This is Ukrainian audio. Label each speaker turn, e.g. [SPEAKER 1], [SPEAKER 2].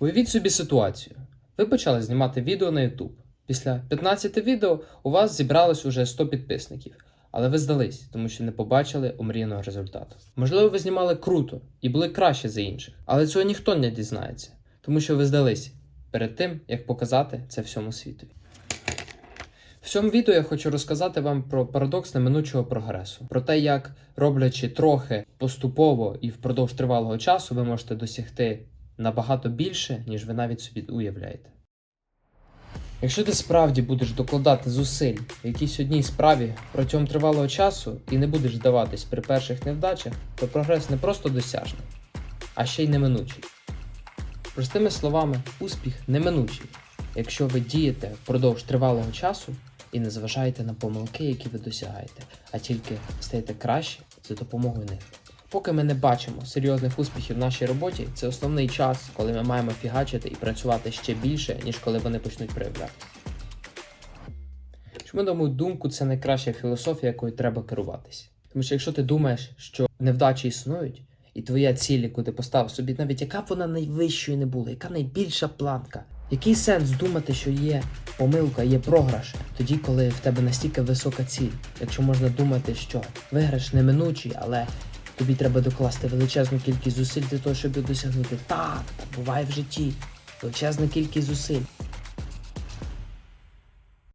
[SPEAKER 1] Уявіть собі ситуацію. Ви почали знімати відео на YouTube. Після 15 відео у вас зібралось уже 100 підписників, але ви здались, тому що не побачили омріяного результату. Можливо, ви знімали круто і були краще за інших, але цього ніхто не дізнається, тому що ви здались перед тим, як показати це всьому світові. В цьому відео я хочу розказати вам про парадокс неминучого прогресу, про те, як роблячи трохи поступово і впродовж тривалого часу, ви можете досягти набагато більше, ніж ви навіть собі уявляєте. Якщо ти справді будеш докладати зусиль в якійсь одній справі протягом тривалого часу і не будеш здаватись при перших невдачах, то прогрес не просто досяжний, а ще й неминучий. Простими словами, успіх неминучий, якщо ви дієте впродовж тривалого часу і не зважаєте на помилки, які ви досягаєте, а тільки стаєте краще за допомогою них. Поки ми не бачимо серйозних успіхів в нашій роботі, це основний час, коли ми маємо фігачити і працювати ще більше, ніж коли вони почнуть проявлятися. Чому, на думку, це найкраща філософія, якою треба керуватися. Тому що якщо ти думаєш, що невдачі існують, і твоя ціль, яку ти поставив собі, навіть яка б вона найвищою не була, яка найбільша планка, який сенс думати, що є помилка, є програш, тоді, коли в тебе настільки висока ціль, якщо можна думати, що виграш неминучий, але тобі треба докласти величезну кількість зусиль для того, щоб досягнути. Так, буває в житті. Величезна кількість зусиль.